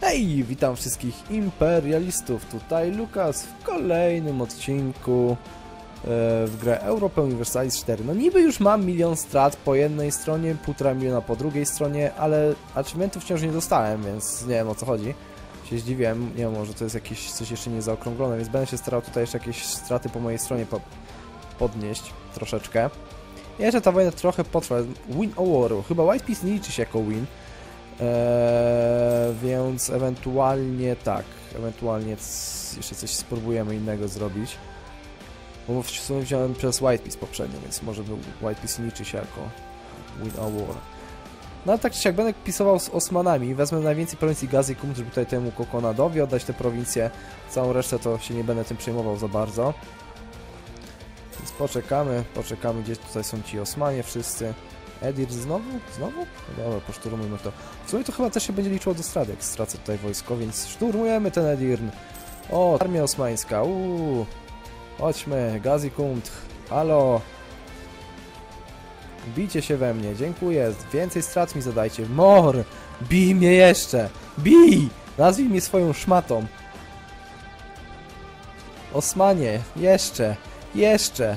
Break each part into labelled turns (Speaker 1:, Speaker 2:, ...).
Speaker 1: Hej, witam wszystkich imperialistów, tutaj Lukas w kolejnym odcinku e, w grę Europa Universalis 4. No niby już mam milion strat po jednej stronie, półtora miliona po drugiej stronie, ale achievementów wciąż nie dostałem, więc nie wiem o co chodzi. Się zdziwiłem, nie wiem, może to jest jakieś coś jeszcze nie zaokrąglone, więc będę się starał tutaj jeszcze jakieś straty po mojej stronie po podnieść troszeczkę. Jeszcze ta wojna trochę potrwa. Win o Waru. Chyba White Peace nie liczy się jako win. Eee, więc ewentualnie tak, ewentualnie jeszcze coś spróbujemy innego zrobić. Bo w sumie wziąłem przez White Piece poprzednio, więc może był White Piece nie liczy się jako Win a War. No ale tak czy siak będę pisował z Osmanami, wezmę najwięcej prowincji Gazikum, żeby tutaj temu Kokonadowi oddać te prowincje, całą resztę to się nie będę tym przejmował za bardzo. Więc poczekamy, poczekamy, gdzie tutaj są ci Osmanie wszyscy. Edir znowu? Znowu? No Dobra, poszturmujmy to. W sumie to chyba też się będzie liczyło do strady, jak stracę tutaj wojsko, więc szturmujemy ten Edirn. O, armia osmańska, uuu. Chodźmy, Gazi Kumt, halo. Bijcie się we mnie, dziękuję. Więcej strat mi zadajcie. Mor! Bij mnie jeszcze! Bij! Nazwij mnie swoją szmatą. Osmanie, jeszcze, jeszcze.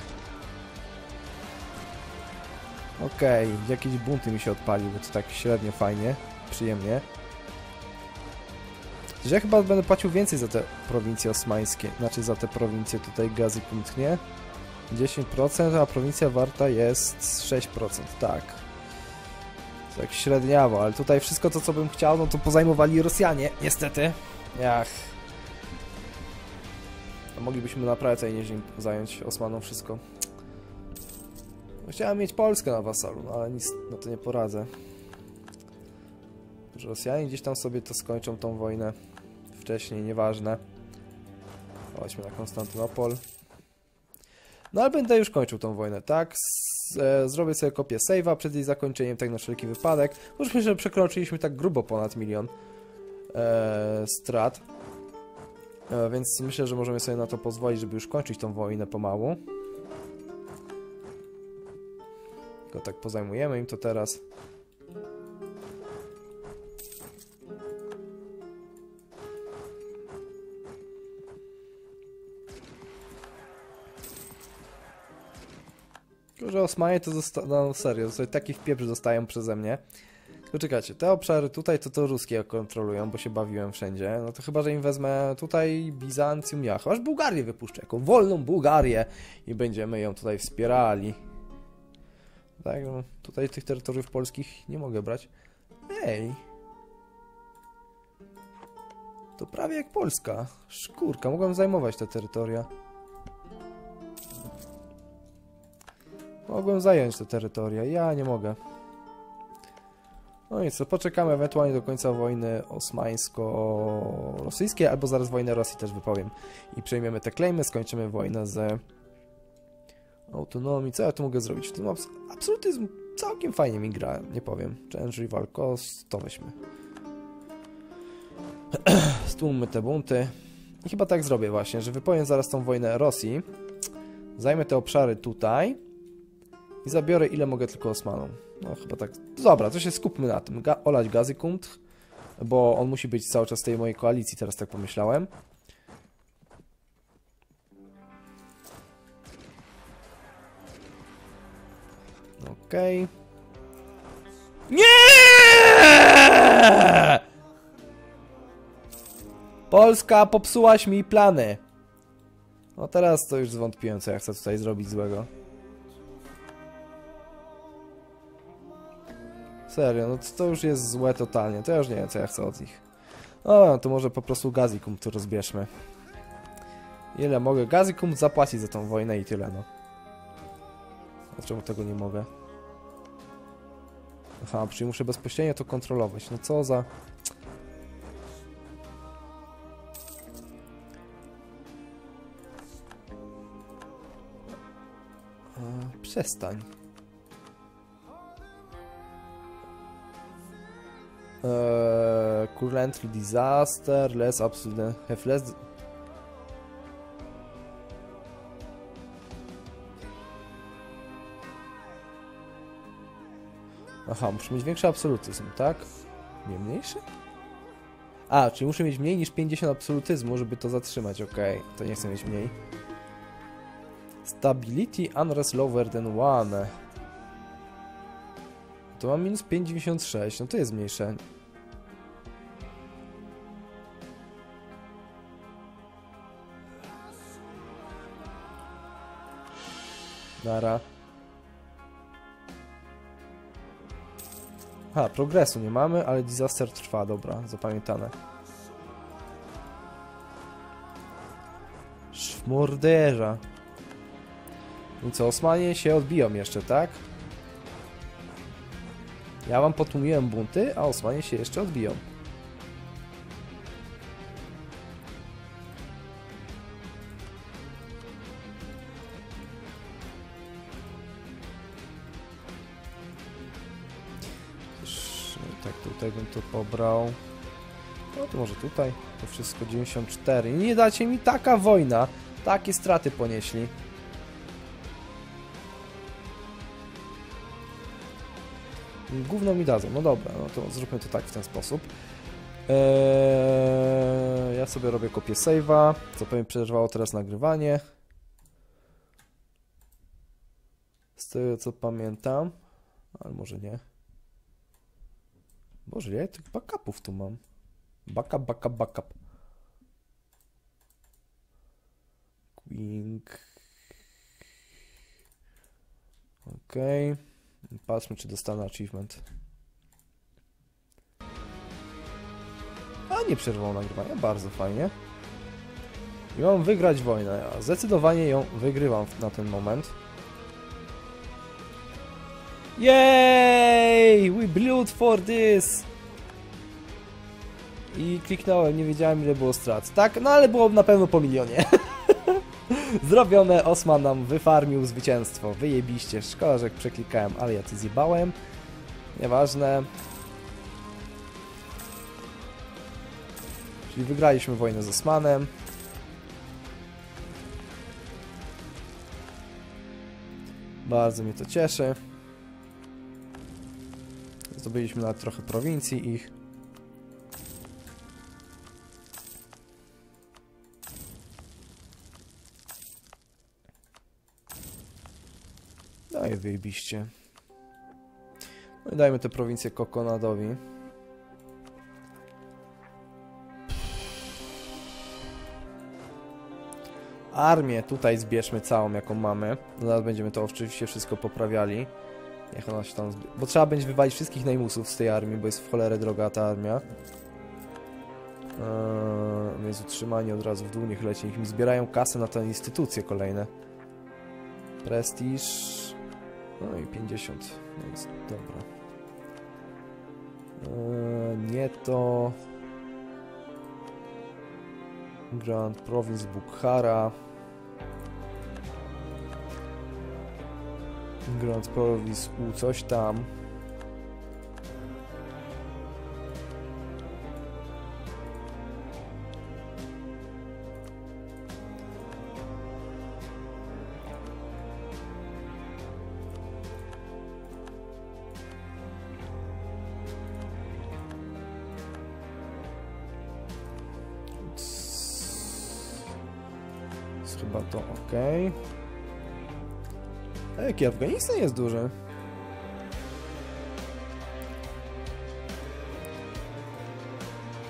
Speaker 1: Okej, jakieś bunty mi się odpaliły, to tak średnio fajnie, przyjemnie. Że ja chyba będę płacił więcej za te prowincje osmańskie, znaczy za te prowincje tutaj Gazikult, nie? 10%, a prowincja warta jest 6%, tak. Tak średniawo, ale tutaj wszystko to, co bym chciał, no to pozajmowali Rosjanie, niestety. Ach. A moglibyśmy naprawdę tutaj nieźle zająć Osmanom wszystko. Chciałem mieć Polskę na wasalu, no ale nic na to nie poradzę. Rosjanie gdzieś tam sobie to skończą tą wojnę wcześniej, nieważne. Chodźmy na Konstantynopol. No ale będę już kończył tą wojnę, tak? Z, e, zrobię sobie kopię save'a przed jej zakończeniem, tak na wszelki wypadek. Już myślę, że przekroczyliśmy tak grubo ponad milion e, strat. E, więc myślę, że możemy sobie na to pozwolić, żeby już kończyć tą wojnę pomału. Tylko tak pozajmujemy im to teraz. Tylko, że Osmanie to zosta... No serio, sobie taki wpieprz dostają przeze mnie. Tylko czekajcie, te obszary tutaj to to ruskie kontrolują, bo się bawiłem wszędzie. No to chyba, że im wezmę tutaj Bizancjum, ja chyba, że Bułgarię wypuszczę, jako wolną Bułgarię i będziemy ją tutaj wspierali. Tak, no, tutaj tych terytoriów polskich nie mogę brać. Ej! To prawie jak Polska. Szkórka, mogłem zajmować te terytoria. Mogłem zająć te terytoria, ja nie mogę. No i co, poczekamy ewentualnie do końca wojny osmańsko-rosyjskiej, albo zaraz wojnę Rosji też wypowiem. I przejmiemy te klejmy, skończymy wojnę z autonomii. Co ja tu mogę zrobić? W tym abs absolutyzm całkiem fajnie mi gra, nie powiem. Change rival cost, to weźmy. Stłummy te bunty. I chyba tak zrobię właśnie, że wypowiem zaraz tą wojnę Rosji. Zajmę te obszary tutaj. I zabiorę ile mogę tylko Osmanom. No chyba tak. Dobra, to się skupmy na tym. Ga olać Gazykunt, bo on musi być cały czas w tej mojej koalicji, teraz tak pomyślałem. Okej. Nie! Polska, popsułaś mi plany. No teraz to już zwątpiłem, co ja chcę tutaj zrobić złego. Serio, no to, już jest złe totalnie. To ja już nie wiem, co ja chcę od nich. O, to może po prostu Gazikum tu rozbierzmy. Ile mogę? Gazikum zapłacić za tą wojnę i tyle, no. A czemu tego nie mogę? Aha, czyli muszę bezpośrednio to kontrolować. No co za... Przestań. Eee, currently disaster, less absolute, have less... Aha, muszę mieć większy absolutyzm, tak? Nie mniejszy? A, czyli muszę mieć mniej niż 50 absolutyzmu, żeby to zatrzymać, okej. To nie chcę mieć mniej. Stability unrest lower than 1. To mam minus 5,96, no to jest mniejsze. Nara. Ha, progresu nie mamy, ale disaster trwa, dobra, zapamiętane. Szmorderza. I co, Osmanie się odbiją jeszcze, tak? Ja wam potłumiłem bunty, a Osmanie się jeszcze odbiją. Pobrał. No to może tutaj. To wszystko 94. Nie dacie mi taka wojna. Takie straty ponieśli. Gówno mi dadzą. No dobra, no to zróbmy to tak w ten sposób. Eee, ja sobie robię kopię save'a, co pewnie przerwało teraz nagrywanie. Z tego co pamiętam, ale może nie. Boże, ja tych backupów tu mam. Backup, backup, backup. Quink. Okej. Patrzmy, czy dostanę achievement. A nie przerwało nagrywania, bardzo fajnie. I mam wygrać wojnę. Ja zdecydowanie ją wygrywam na ten moment. Yay! We bleed for this! I kliknąłem, nie wiedziałem ile było strat. Tak, no ale było na pewno po milionie. Zrobione, Osman nam wyfarmił zwycięstwo. Wyjebiście, szkoda, że przeklikałem, ale ja to zjebałem. Nieważne. Czyli wygraliśmy wojnę z Osmanem. Bardzo mnie to cieszy. Zdobyliśmy nawet trochę prowincji ich. No i. No i dajmy tę prowincję Kokonadowi. Armię tutaj zbierzmy całą, jaką mamy. Zaraz będziemy to oczywiście wszystko poprawiali. Niech ona się tam. Bo trzeba będzie wywalić wszystkich najmusów z tej armii, bo jest w cholerę droga ta armia. Eee, więc utrzymanie od razu w dół niech leci. Niech mi zbierają kasę na te instytucje kolejne. Prestiż. No i 50. No jest dobra. Eee, nie to. Grand Province Bukhara. Grand Province U coś tam. Jest chyba to ok. A jaki Afganistan jest duży?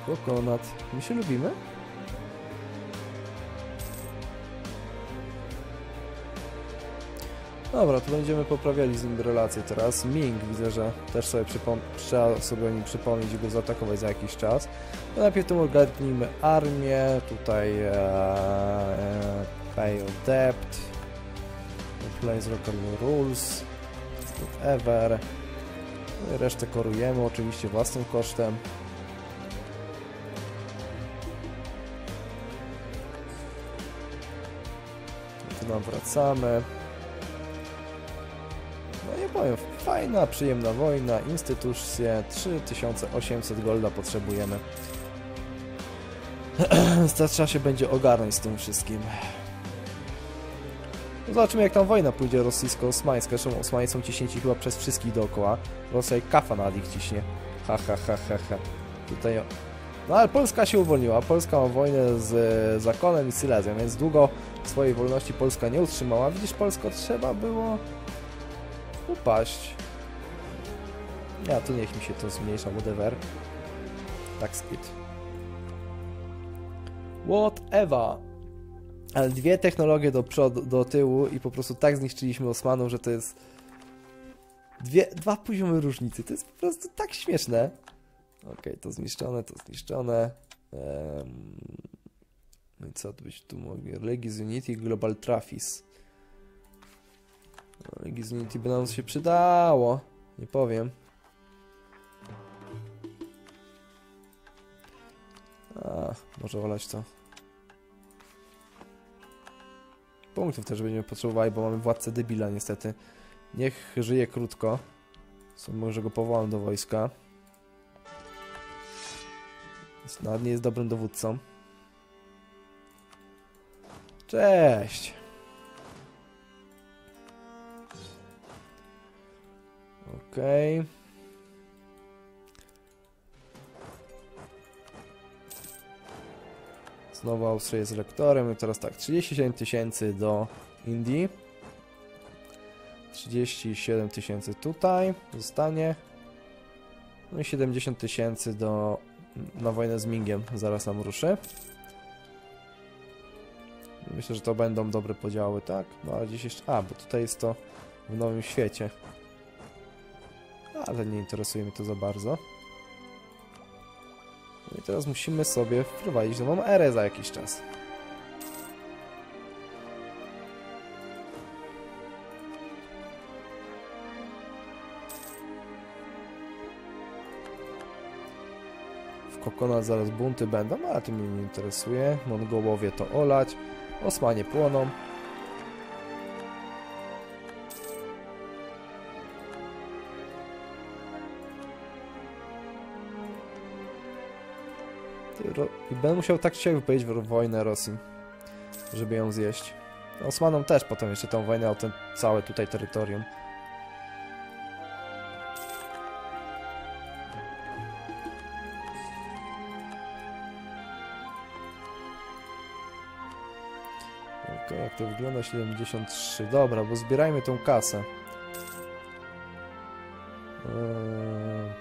Speaker 1: Kokonat. My się lubimy? Dobra, to będziemy poprawiali z nim relacje teraz. Ming widzę, że też sobie trzeba sobie o nim przypomnieć i go zaatakować za jakiś czas. To najpierw tym ogarnijmy armię, tutaj e, e, debt, place local rules, whatever. No resztę korujemy oczywiście własnym kosztem. Tu nam wracamy. No nie powiem, fajna, przyjemna wojna, instytucje, 3800 golda potrzebujemy. Trzeba się będzie ogarnąć z tym wszystkim. Zobaczymy jak tam wojna pójdzie rosyjsko-osmańska. Zresztą Osmanie są ciśnięci chyba przez wszystkich dookoła. Rosja i kafa nad ich ciśnie. Ha ha ha ha ha. Tutaj. No ale Polska się uwolniła. Polska ma wojnę z zakonem i Silezją, więc długo swojej wolności Polska nie utrzymała. Widzisz, Polsko trzeba było upaść. Ja, tu niech mi się to zmniejsza, whatever. Tak, skit. Whatever. Ale dwie technologie do przodu, do tyłu i po prostu tak zniszczyliśmy Osmanów, że to jest dwie, dwa poziomy różnicy. To jest po prostu tak śmieszne. Okej, to zniszczone, to zniszczone. Um, no i co tu byś tu mogli? Legis Unity Global Trafis. No, Legis Unity by nam się przydało. Nie powiem. A, może olać to. Punktów też będziemy potrzebowali, bo mamy władcę debila niestety. Niech żyje krótko. Co może go powołam do wojska. Jest- Nawet nie jest dobrym dowódcą. Cześć! Okej. Znowu Austria jest rektorem i teraz tak, 37 tysięcy do Indii. 37 tysięcy tutaj zostanie. No i 70 tysięcy do na wojnę z Mingiem zaraz nam ruszy. Myślę, że to będą dobre podziały, tak? No ale gdzieś jeszcze... A, bo tutaj jest to w Nowym Świecie. Ale nie interesuje mnie to za bardzo. Teraz musimy sobie wprowadzić nową erę za jakiś czas. W Kokonat zaraz bunty będą, ale to mnie nie interesuje. Mongołowie to olać. Osmanie płoną. Ro... I będę musiał tak dzisiaj wypowiedzieć wojnę Rosji, żeby ją zjeść. Osmanom też potem jeszcze tą wojnę o ten całe tutaj terytorium. Okej, jak to wygląda? 73. Dobra, bo zbierajmy tą kasę. Eee,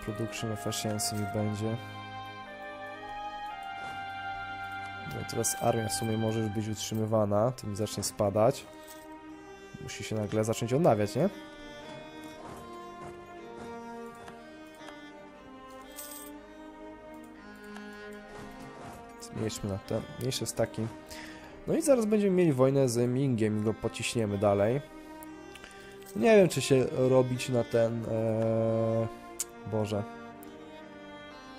Speaker 1: production efficiency mi będzie. Teraz armia w sumie może już być utrzymywana, to mi zacznie spadać. Musi się nagle zacząć odnawiać, nie? Zmniejszmy na ten. Mniejszy z takim. No i zaraz będziemy mieli wojnę z Mingiem i go pociśniemy dalej. Nie wiem, czy się robić na ten... Ee... Boże.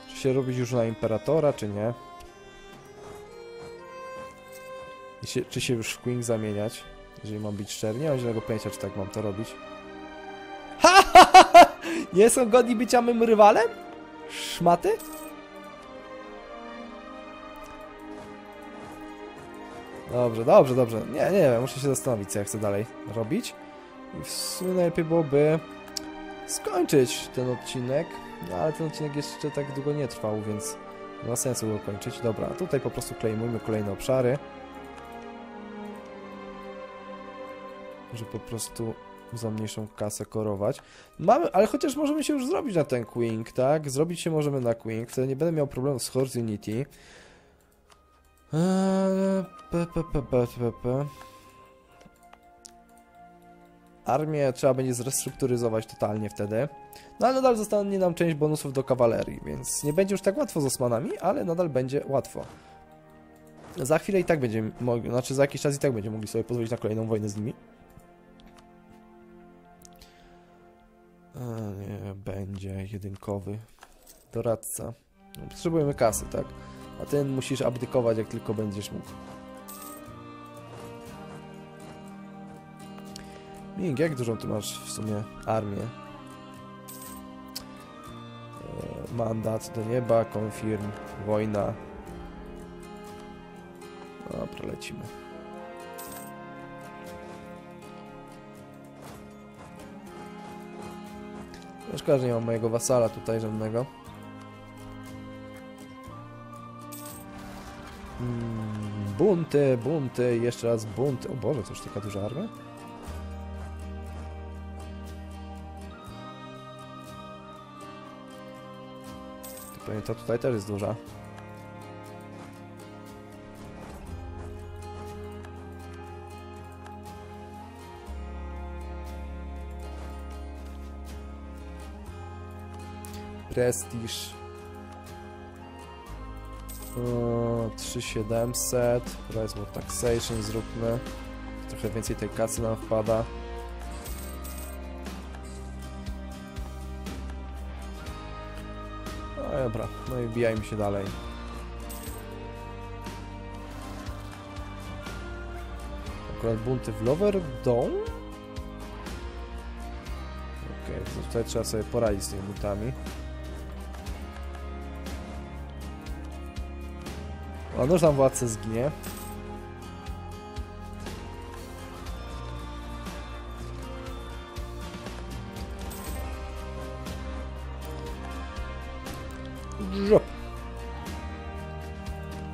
Speaker 1: Czy się robić już na Imperatora, czy nie? Się, czy się już w Queen zamieniać? Jeżeli mam być szczery. Nie mam żadnego pojęcia, czy tak mam to robić. Ha, ha, ha, ha! Nie są godni bycia mym rywalem? Szmaty? Dobrze, dobrze, dobrze. Nie, nie wiem, muszę się zastanowić, co ja chcę dalej robić. I w sumie najlepiej byłoby skończyć ten odcinek. No ale ten odcinek jeszcze tak długo nie trwał, więc nie ma sensu go kończyć. Dobra, tutaj po prostu klejmujmy kolejne obszary. Żeby po prostu za mniejszą kasę korować. Mamy, ale chociaż możemy się już zrobić na ten Quink, tak? Zrobić się możemy na Quink, wtedy nie będę miał problemu z Horse Unity. Eee. Armię trzeba będzie zrestrukturyzować totalnie wtedy. No ale nadal zostanie nam część bonusów do kawalerii, więc nie będzie już tak łatwo z Osmanami, ale nadal będzie łatwo. Za chwilę i tak będziemy mogli, znaczy za jakiś czas i tak będziemy mogli sobie pozwolić na kolejną wojnę z nimi. Nie, będzie jedynkowy doradca. No, potrzebujemy kasy, tak? A ten musisz abdykować, jak tylko będziesz mógł. Ming, jak dużą ty masz w sumie armię? E, mandat do nieba, confirm, wojna. Dobra, lecimy. Szkoda, że nie mam mojego wasala tutaj żadnego. Mm, bunty, bunty, jeszcze raz bunty. O Boże, to już taka duża armia? Pewnie to tutaj też jest duża. Prestiż. O, 3700. Price of Taxation zróbmy. Trochę więcej tej kasy nam wpada. No dobra, no i wbijajmy się dalej. Akurat bunty w Lower Dome? Okej, to tutaj trzeba sobie poradzić z tymi buntami. A noż tam władca zginie.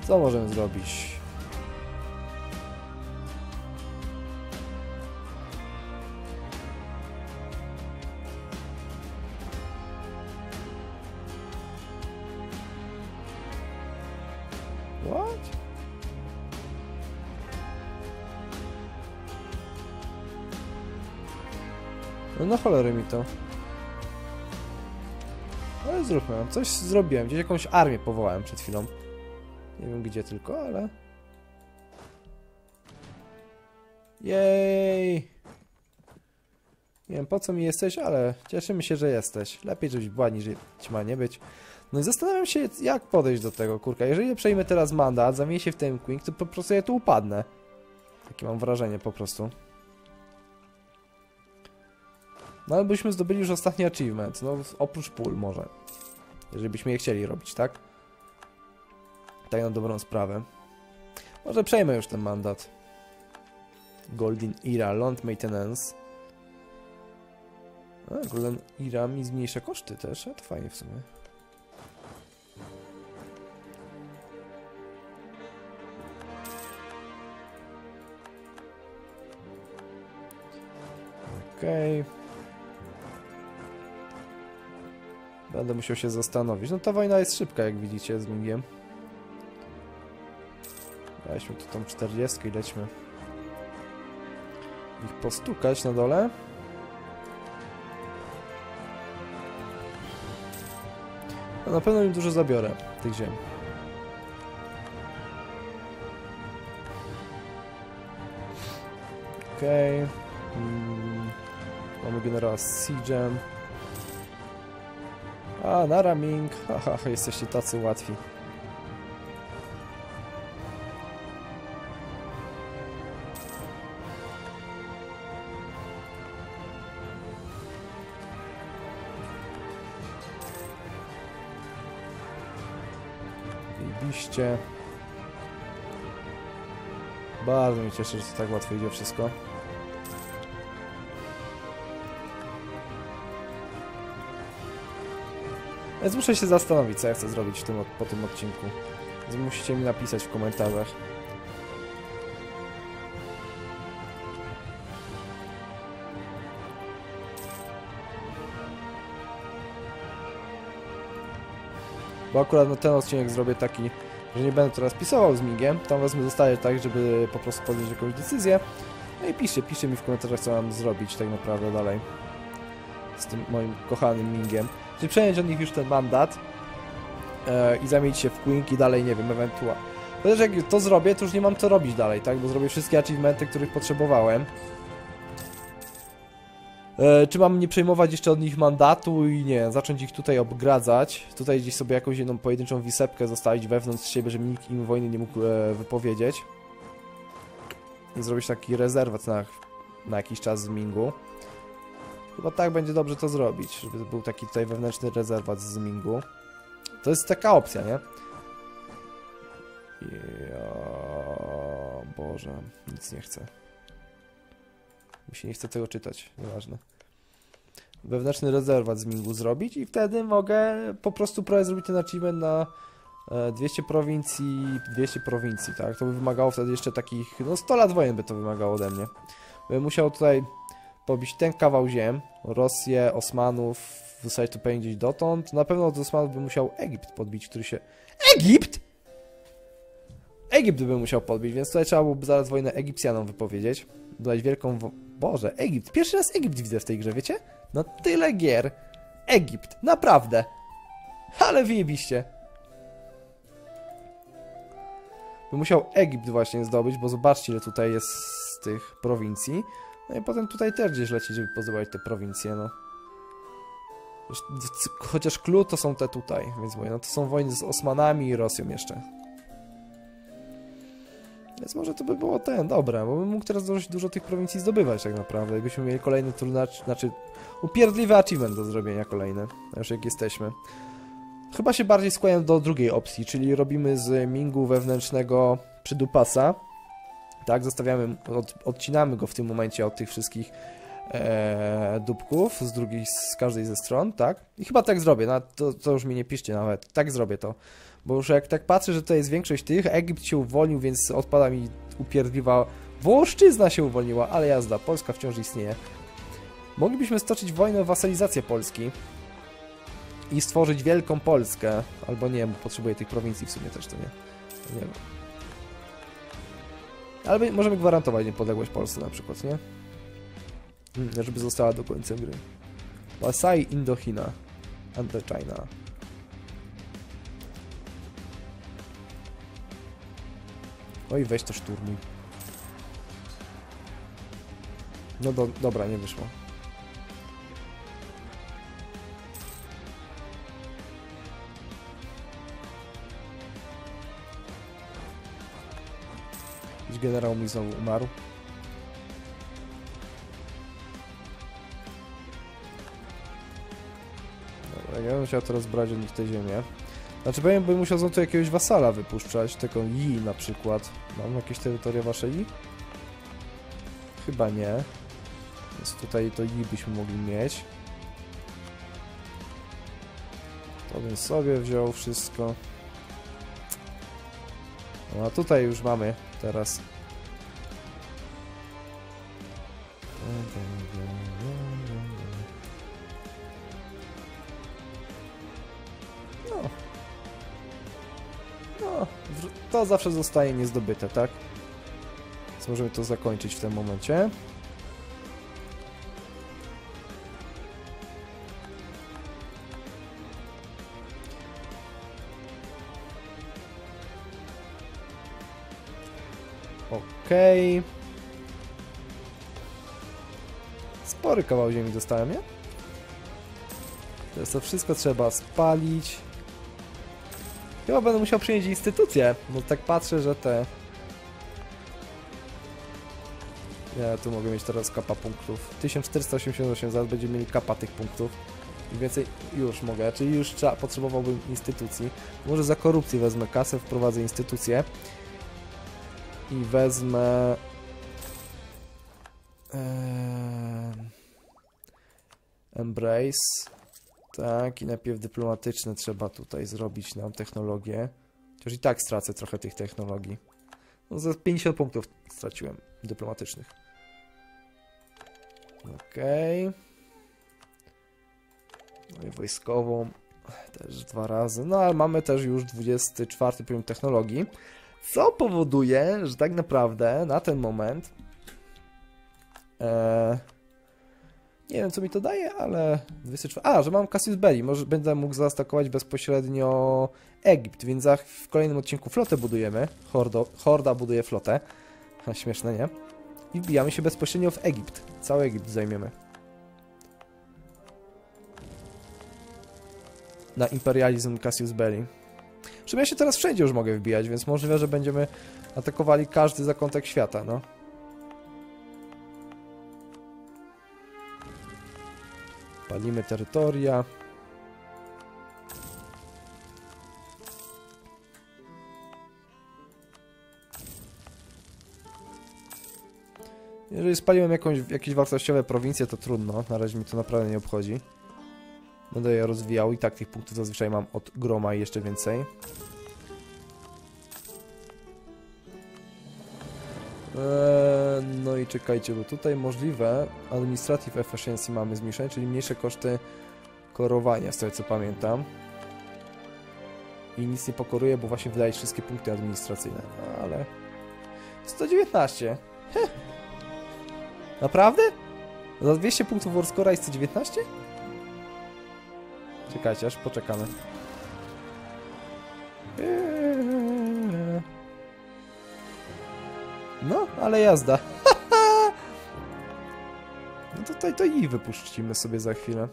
Speaker 1: Co możemy zrobić? No na cholerę mi to. Ale zróbmy, no, coś zrobiłem, gdzieś jakąś armię powołałem przed chwilą. Nie wiem gdzie tylko, ale... Jej! Nie wiem po co mi jesteś, ale cieszymy się, że jesteś. Lepiej, żebyś była niż ci ma nie być. No i zastanawiam się, jak podejść do tego, kurka. Jeżeli przejmę teraz mandat, zamienię się w ten Queen, to po prostu ja tu upadnę. Takie mam wrażenie po prostu. No ale byśmy zdobyli już ostatni achievement, no oprócz pól może. Jeżeli byśmy je chcieli robić, tak? Tak na dobrą sprawę. Może przejmę już ten mandat. Golden Era, Land Maintenance. A, Golden Era mi zmniejsza koszty też, a to fajnie w sumie. Okej. Okay. Będę musiał się zastanowić. No ta wojna jest szybka, jak widzicie, z Mingiem. Weźmy tu tą 40 i lećmy. Ich postukać na dole. No, na pewno im dużo zabiorę tych ziem. Okej. Okay. Mm. Mamy generała z Siege'em. A, nara Ming. Haha, jesteście tacy łatwi. Bardzo mnie cieszy, że tak łatwo idzie wszystko. Więc muszę się zastanowić, co ja chcę zrobić w tym, po tym odcinku. Więc musicie mi napisać w komentarzach. Bo akurat na ten odcinek zrobię taki, że nie będę teraz pisował z migiem. Tam wezmę zostaje tak, żeby po prostu podjąć jakąś decyzję. No i piszcie, piszcie mi w komentarzach, co mam zrobić tak naprawdę dalej. Z tym moim kochanym mingiem. Czyli przejąć od nich już ten mandat e, i zamienić się w Quink i dalej, nie wiem, ewentualnie. Chociaż jak to zrobię, to już nie mam co robić dalej, tak? Bo zrobię wszystkie achievementy, których potrzebowałem. E, czy mam nie przejmować jeszcze od nich mandatu i nie, zacząć ich tutaj obgradzać. Tutaj gdzieś sobie jakąś jedną pojedynczą wisepkę zostawić wewnątrz siebie, żeby nikt im wojny nie mógł e, wypowiedzieć. I zrobić taki rezerwat na, na jakiś czas z Mingu. Chyba tak będzie dobrze to zrobić, żeby był taki tutaj wewnętrzny rezerwat z Mingu. To jest taka opcja, nie? Ja... Boże, nic nie chcę. Mi się nie chce tego czytać, nieważne. Wewnętrzny rezerwat z Mingu zrobić i wtedy mogę po prostu próbować zrobić ten achievement na E, 200 prowincji, 200 prowincji, tak? To by wymagało wtedy jeszcze takich, no 100 lat wojen by to wymagało ode mnie. Bym musiał tutaj pobić ten kawał ziem, Rosję, Osmanów, wysadzić to pewnie gdzieś dotąd. Na pewno od Osmanów bym musiał Egipt podbić, który się... Egipt?! Egipt bym musiał podbić, więc tutaj trzeba byłoby zaraz wojnę Egipcjanom wypowiedzieć. Dodać wielką... Wo... Boże, Egipt. Pierwszy raz Egipt widzę w tej grze, wiecie? No tyle gier. Egipt, naprawdę. Ale wyjebiście. Bym musiał Egipt właśnie zdobyć, bo zobaczcie ile tutaj jest z tych prowincji. No i potem tutaj też gdzieś lecieć, żeby pozdobywać te prowincje, no. Chociaż klucz to są te tutaj, więc mówię, no to są wojny z Osmanami i Rosją jeszcze. Więc może to by było ten, dobre, bo bym mógł teraz dość dużo tych prowincji zdobywać tak naprawdę. Jakbyśmy mieli kolejny trudny, znaczy upierdliwy achievement do zrobienia kolejny, już jak jesteśmy. Chyba się bardziej skłaniam do drugiej opcji, czyli robimy z Mingu wewnętrznego przydupasa. Tak, zostawiamy, od, odcinamy go w tym momencie od tych wszystkich e, dupków z drugiej, z każdej ze stron, tak? I chyba tak zrobię, no, to, to już mi nie piszcie nawet, tak zrobię to. Bo już jak tak patrzę, że to jest większość tych, Egipt się uwolnił, więc odpada mi upierdliwa Włoszczyzna się uwolniła, ale jazda, Polska wciąż istnieje. Moglibyśmy stoczyć wojnę o wasalizację Polski i stworzyć wielką Polskę, albo nie, bo potrzebuję tych prowincji w sumie też, to nie, nie wiem. Ale możemy gwarantować niepodległość Polsce na przykład, nie? Hmm, żeby została do końca gry. Pasai Indochina. China. Oj, weź to szturmuj. No do, dobra, nie wyszło. Generał mi znowu umarł. Dobra, ja bym chciał teraz brać od nich tę ziemię. Znaczy powiem, bym musiał znowu tu jakiegoś wasala wypuszczać, taką Yi na przykład. Mam jakieś terytoria wasze Yi? Chyba nie. Więc tutaj to Yi byśmy mogli mieć. To bym sobie wziął wszystko. No a tutaj już mamy teraz. No. No, to zawsze zostaje niezdobyte, tak? Więc możemy to zakończyć w tym momencie. Okej. Okay. Spory kawał ziemi dostałem, nie? Teraz to wszystko trzeba spalić. Chyba będę musiał przyjąć instytucję, bo tak patrzę, że te... Ja tu mogę mieć teraz kapa punktów. 1488, zaraz będziemy mieli kapa tych punktów. I więcej już mogę, czyli już trzeba, potrzebowałbym instytucji. Może za korupcję wezmę kasę, wprowadzę instytucję. I wezmę... Embrace. Tak, i najpierw dyplomatyczne trzeba tutaj zrobić nam technologię. Chociaż i tak stracę trochę tych technologii. No za 50 punktów straciłem dyplomatycznych. Okej. Okay. No i wojskową też dwa razy. No ale mamy też już 24 poziom technologii. Co powoduje, że tak naprawdę na ten moment e, nie wiem, co mi to daje, ale 24... A, że mam Cassius Belli. Może będę mógł zaatakować bezpośrednio Egipt, więc w kolejnym odcinku flotę budujemy. Hordo, Horda buduje flotę. Śmieszne, nie? I wbijamy się bezpośrednio w Egipt. Cały Egipt zajmiemy. Na imperializm Cassius Belli. Czym ja się teraz wszędzie już mogę wbijać, więc możliwe, że będziemy atakowali każdy zakątek świata, no. Palimy terytoria. Jeżeli spaliłem jakąś, jakieś wartościowe prowincje, to trudno. Na razie mi to naprawdę nie obchodzi. Będę je rozwijał i tak tych punktów zazwyczaj mam od groma i jeszcze więcej. Eee no i czekajcie, bo tutaj możliwe Administrative Efficiency mamy zmniejszenie, czyli mniejsze koszty korowania, z tego co pamiętam. I nic nie pokoruje, bo właśnie wydaje wszystkie punkty administracyjne. No, ale... 119. Heh. Naprawdę? Za 200 punktów Warscora i 119? Czekajcie, aż poczekamy. Eee. No, ale jazda. no tutaj to i wypuścimy sobie za chwilę.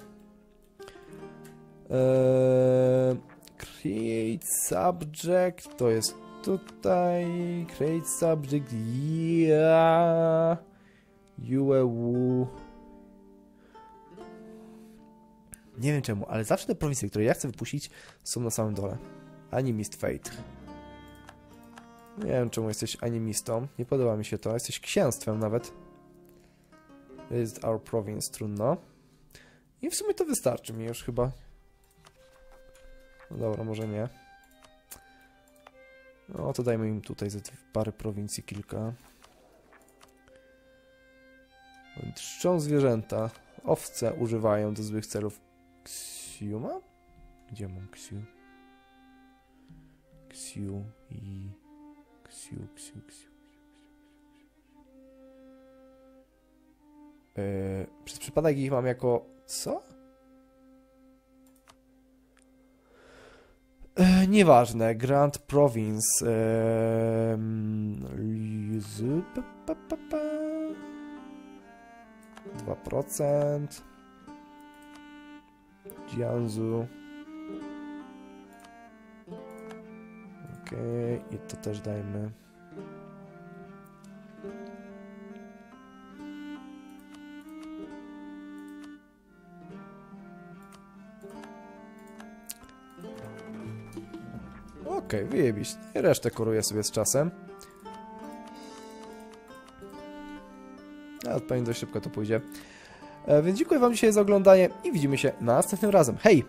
Speaker 1: Eee, create subject to jest tutaj. Create subject. Yeah. UEU. Nie wiem czemu, ale zawsze te prowincje, które ja chcę wypuścić, są na samym dole. Animist Fate. Nie wiem czemu jesteś animistą. Nie podoba mi się to. Jesteś księstwem nawet. Jest our province, trudno. I w sumie to wystarczy mi już chyba. No dobra, może nie. No to dajmy im tutaj ze parę prowincji kilka. Trzczą zwierzęta. Owce używają do złych celów. Ksiuma? Gdzie mam ksiu? Ksiu i... Ksiu, ksiu, ksiu. Yy, przez przypadek ich mam jako... Co? E, nieważne. Grand Province. E, pa, pa. 2%. Jiangsu. Okej, i to też dajmy. Okej, wyjebić. I resztę koruję sobie z czasem. Ale pewnie dość szybko to pójdzie. E, więc dziękuję wam dzisiaj za oglądanie i widzimy się następnym razem. Hej!